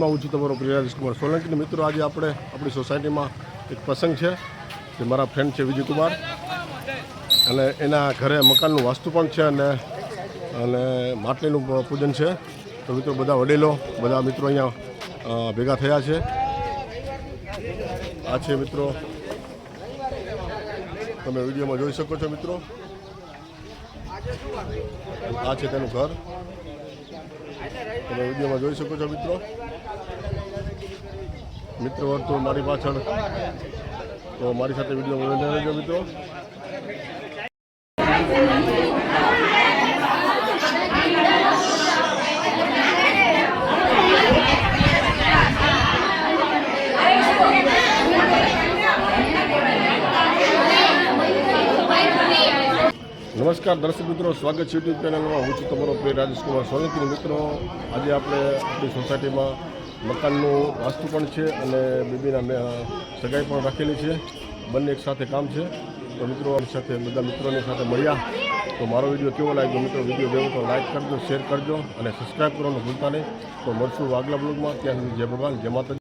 ચેનલમાં હું છું તમારો પ્રિય કુમાર સોલંકી મિત્રો આજે આપણે આપણી સોસાયટીમાં એક પ્રસંગ છે જે મારા ફ્રેન્ડ છે વિજયકુમાર. અને એના ઘરે મકાનનું વાસ્તુ પણ છે અને અને માટલીનું પૂજન છે. તો મિત્રો બધા વડીલો, બધા મિત્રો અહીંયા ભેગા થયા છે. આ છે મિત્રો. તમે વિડીયોમાં જોઈ શકો છો મિત્રો. આ છે તેનું ઘર. તમે વિડીયોમાં જોઈ શકો છો મિત્રો. મિત્ર વર્તુળ મારી પાછળ. તો મારી સાથે વીડિયો બને રહેજો મિત્રો. નમસ્કાર, દર્શક મિત્રો, સ્વાગત છે યુટ્યુબ ચેનલમાં હું છું તમારો પ્રિય રાજેશ કુમાર સોલંકી મિત્રો, આજે આપણે આપણી સોસાયટીમાં મકાનનું વાસ્તુ પણ છે અને બેબીના મેં સગાઈ પણ રાખેલી છે. બંને એક સાથે કામ છે. તો મિત્રો સાથે બધા મિત્રોની સાથે મળ્યા તો મારો વીડિયો કેવો લાગ્યો? મિત્રો, વીડિયો ગયો તો લાઈક કરજો, શેર કરજો અને સબસ્ક્રાઈબ કરવાનું ભૂલતા નહીં. તો મળશું આગલા બ્લોગમાં ત્યાં જય ભગવાન, જય માતાજી.